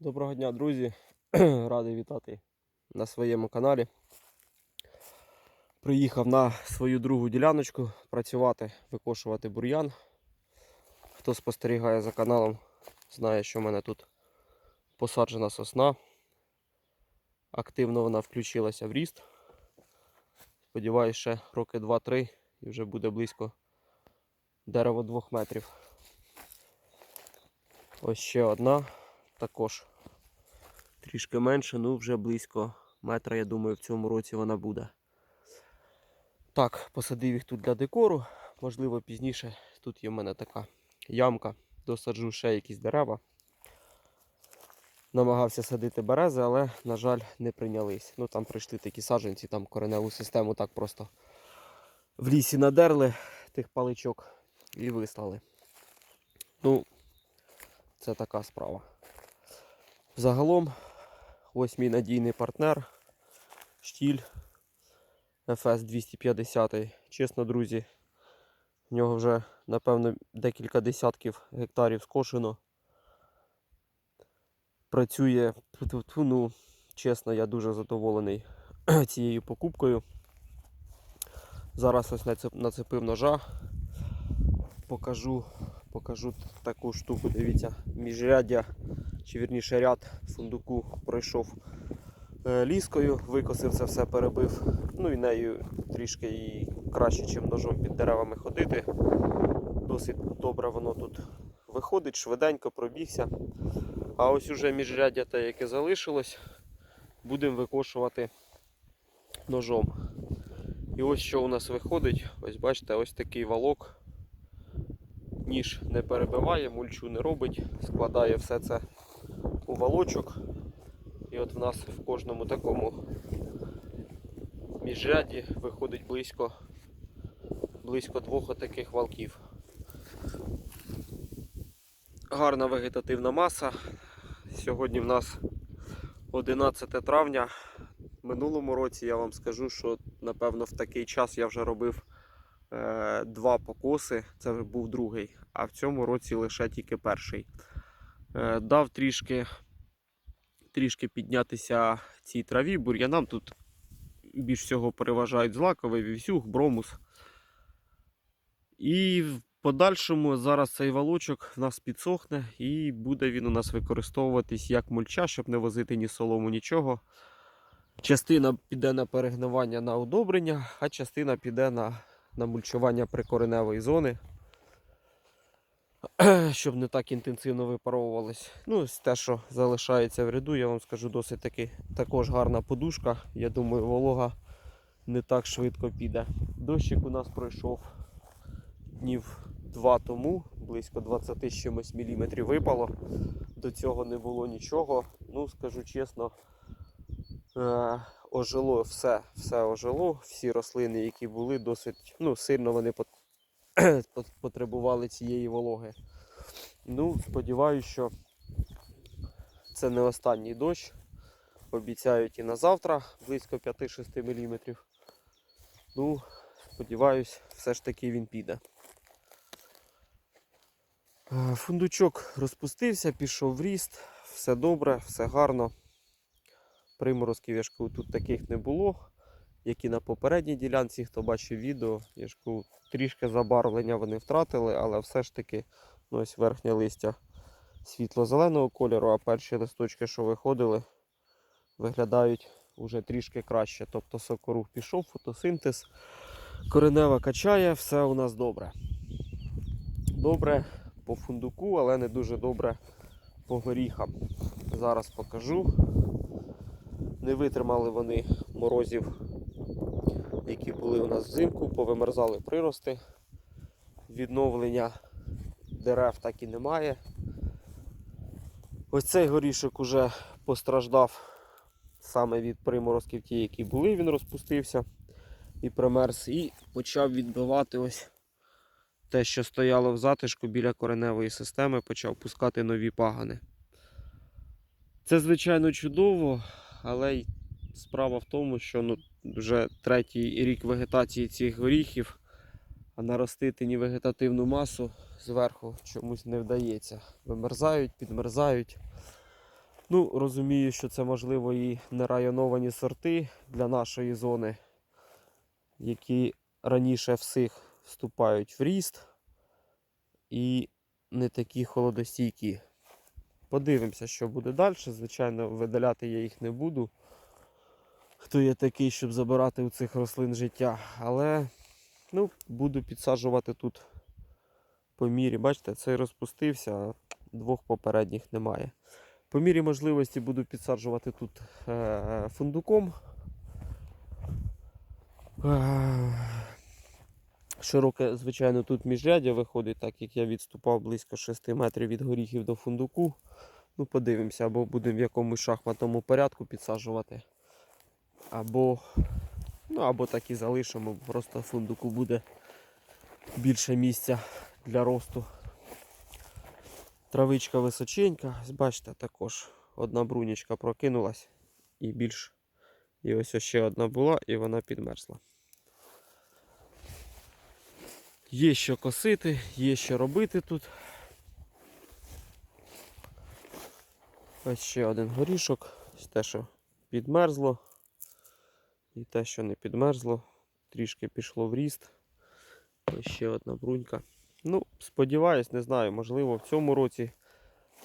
Доброго дня, друзі! Радий вітати на своєму каналі. Приїхав на свою другу діляночку працювати, викошувати бур'ян. Хто спостерігає за каналом, знає, що в мене тут посаджена сосна. Активно вона включилася в ріст. Сподіваюсь, ще роки 2-3 і вже буде близько дерева 2 метрів. Ось ще одна також трішки менше, ну вже близько метра, я думаю, в цьому році вона буде. Так, посадив їх тут для декору. Можливо, пізніше тут є в мене така ямка. Досаджу ще якісь дерева. Намагався садити берези, але, на жаль, не прийнялись. Ну там прийшли такі саджанці, там кореневу систему так просто в лісі надерли тих паличок і вислали. Ну, це така справа. Загалом, ось мій надійний партнер, штіль FS 250. Чесно, друзі, в нього вже, напевно, декілька десятків гектарів скошено. Працює, ну, чесно, я дуже задоволений цією покупкою. Зараз ось нацепив ножа. Покажу, покажу таку штуку. Дивіться, міжряддя чи вірніше ряд фундуку пройшов е, ліскою, викосив це все, перебив. Ну і нею трішки і краще, ніж ножом під деревами ходити. Досить добре воно тут виходить, швиденько пробігся. А ось уже міжряддя те, яке залишилось, будемо викошувати ножом. І ось що у нас виходить. Ось бачите, ось такий валок. Ніж не перебиває, мульчу не робить, складає все це у валочок. І от в нас в кожному такому міжряді виходить близько, близько двох отаких валків. Гарна вегетативна маса. Сьогодні в нас 11 травня. Минулому році я вам скажу, що напевно в такий час я вже робив два покоси, це вже був другий, а в цьому році лише тільки перший. Е, дав трішки, трішки піднятися цій траві, бур'янам тут більш всього переважають злаковий, вівсюг, бромус. І в подальшому зараз цей валочок в нас підсохне і буде він у нас використовуватись як мульча, щоб не возити ні солому, нічого. Частина піде на перегнивання на удобрення, а частина піде на, на мульчування прикореневої зони, щоб не так інтенсивно випаровувалось. Ну, ось те, що залишається в ряду, я вам скажу, досить таки також гарна подушка. Я думаю, волога не так швидко піде. Дощик у нас пройшов днів два тому, близько 20 чимось міліметрів випало. До цього не було нічого. Ну, скажу чесно, ожило все, все ожило. Всі рослини, які були, досить ну, сильно вони пот- пот- потребували цієї вологи. Ну, сподіваюся, що це не останній дощ. Обіцяють і на завтра близько 5-6 мм. Ну, сподіваюсь, все ж таки він піде. Е, Фундучок розпустився, пішов в ріст, все добре, все гарно. Приморозків я ж кажу, тут таких не було, як і на попередній ділянці, хто бачив відео, я ж кажу, трішки забарвлення вони втратили, але все ж таки ну, ось верхнє листя світло-зеленого кольору, а перші листочки, що виходили, виглядають вже трішки краще. Тобто сокорух пішов, фотосинтез, коренева качає, все у нас добре. Добре по фундуку, але не дуже добре по горіхам. Зараз покажу. Не витримали вони морозів, які були у нас взимку, повимерзали прирости. Відновлення дерев так і немає. Ось цей горішок уже постраждав саме від приморозків, ті, які були, він розпустився і примерз, і почав відбивати ось те, що стояло в затишку біля кореневої системи, почав пускати нові пагани. Це, звичайно, чудово, але й справа в тому, що ну, вже третій рік вегетації цих горіхів, а наростити ні вегетативну масу зверху чомусь не вдається. Вимерзають, підмерзають. Ну, розумію, що це можливо і не районовані сорти для нашої зони, які раніше всіх вступають в ріст і не такі холодостійкі. Подивимося, що буде далі. Звичайно, видаляти я їх не буду. Хто є такий, щоб забирати у цих рослин життя. Але ну, буду підсаджувати тут по мірі. Бачите, цей розпустився, а двох попередніх немає. По мірі можливості буду підсаджувати тут е, фундуком. Широке, звичайно, тут міжряддя виходить, так як я відступав близько 6 метрів від горіхів до фундуку. Ну, подивимося, або будемо в якомусь шахматному порядку підсаджувати, або, ну, або так і залишимо, просто фундуку буде більше місця для росту. Травичка височенька, бачите, також одна брунічка прокинулась і більш. І ось ще одна була, і вона підмерзла. Є що косити, є що робити тут. Ось ще один горішок. Те, що підмерзло. І те, що не підмерзло, трішки пішло в ріст. Ось ще одна брунька. Ну, сподіваюсь, не знаю, можливо, в цьому році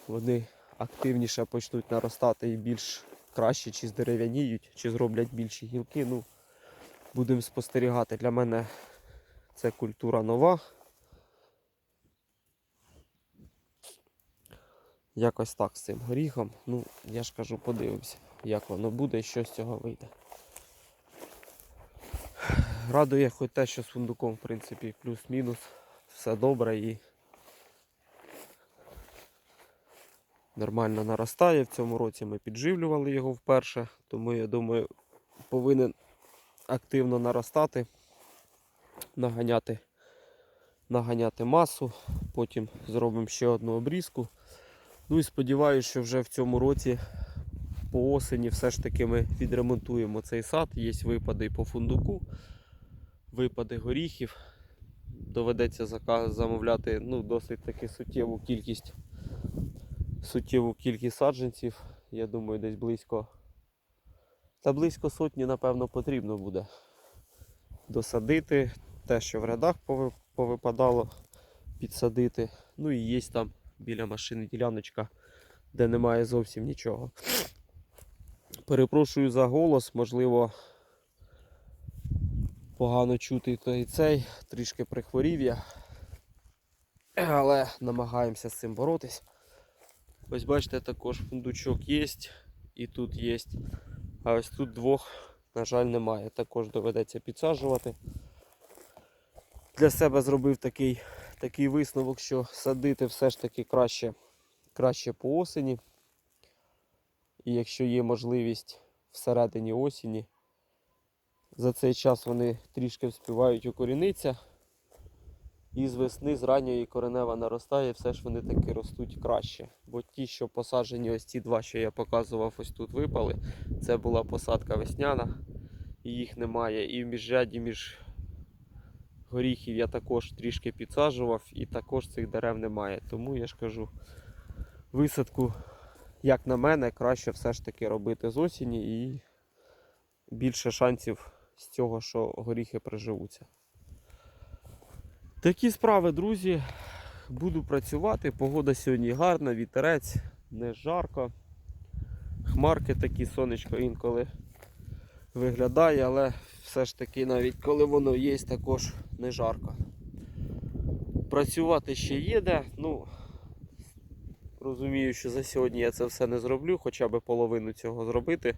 вони активніше почнуть наростати і більш краще, чи здерев'яніють, чи зроблять більші гілки. Ну, будемо спостерігати. Для мене це культура нова. Якось так з цим горіхом. Ну, я ж кажу, подивимося, як воно буде і що з цього вийде. Радує хоч те, що з фундуком, в принципі, плюс-мінус. Все добре і нормально наростає. В цьому році ми підживлювали його вперше, тому я думаю, повинен активно наростати, наганяти, наганяти масу, потім зробимо ще одну обрізку. Ну і сподіваюся, що вже в цьому році по осені все ж таки ми відремонтуємо цей сад. Є випади по фундуку, випади горіхів. Доведеться замовляти ну, досить таки суттєву кількість суттєву кількість саджанців. Я думаю, десь близько. Та близько сотні, напевно, потрібно буде досадити. Те, що в рядах повипадало, підсадити. Ну і є там біля машини діляночка, де немає зовсім нічого. Перепрошую за голос, можливо, погано чути той цей, трішки прихворів я. Але намагаємося з цим боротись. Ось бачите, також фундучок є, і тут є. А ось тут двох, на жаль, немає. Також доведеться підсаджувати. Для себе зробив такий, такий висновок, що садити все ж таки краще, краще по осені. І якщо є можливість всередині осені, за цей час вони трішки вспівають укорінитися. І з весни, з ранньої коренева наростає, все ж вони таки ростуть краще. Бо ті, що посаджені, ось ці два, що я показував, ось тут випали. Це була посадка весняна, і їх немає. І в міжряді між горіхів я також трішки підсаджував, і також цих дерев немає. Тому я ж кажу, висадку, як на мене, краще все ж таки робити з осені і більше шансів з цього, що горіхи приживуться. Такі справи, друзі. Буду працювати. Погода сьогодні гарна, вітерець, не жарко. Хмарки такі, сонечко інколи виглядає, але все ж таки навіть коли воно є, також не жарко. Працювати ще є де. Ну, розумію, що за сьогодні я це все не зроблю, хоча б половину цього зробити.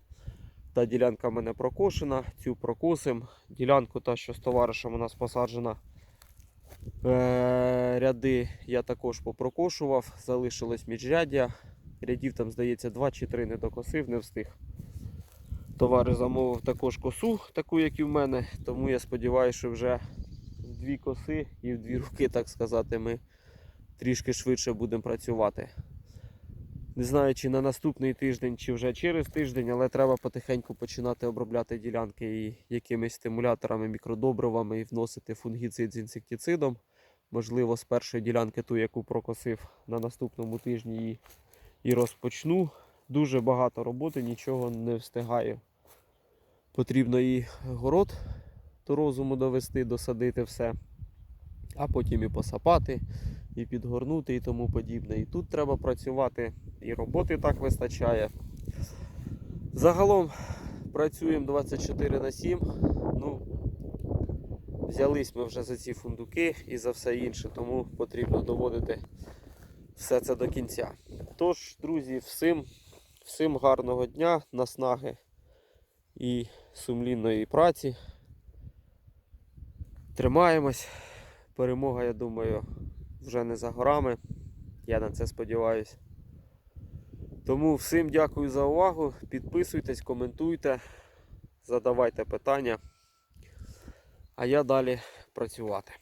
Та ділянка в мене прокошена, цю прокосим. Ділянку та, що з товаришем у нас посаджена. Е, ряди я також попрокошував, залишилось міжряддя. Рядів там, здається, 2 чи 3 не докосив, не встиг. Товариш замовив також косу, таку, як і в мене, тому я сподіваюся, що вже в дві коси і в дві руки, так сказати, ми трішки швидше будемо працювати. Не знаю, чи на наступний тиждень, чи вже через тиждень, але треба потихеньку починати обробляти ділянки і якимись стимуляторами, мікродобривами і вносити фунгіцид з інсектицидом. Можливо, з першої ділянки ту, яку прокосив на наступному тижні, і, і розпочну дуже багато роботи, нічого не встигаю. Потрібно і город до розуму довести, досадити все, а потім і посапати, і підгорнути, і тому подібне. І тут треба працювати, і роботи так вистачає. Загалом працюємо 24 на 7. Ну, взялись ми вже за ці фундуки і за все інше, тому потрібно доводити все це до кінця. Тож, друзі, всім, всім гарного дня, наснаги і сумлінної праці. Тримаємось. Перемога, я думаю, вже не за горами. Я на це сподіваюся. Тому всім дякую за увагу. Підписуйтесь, коментуйте, задавайте питання. А я далі працювати.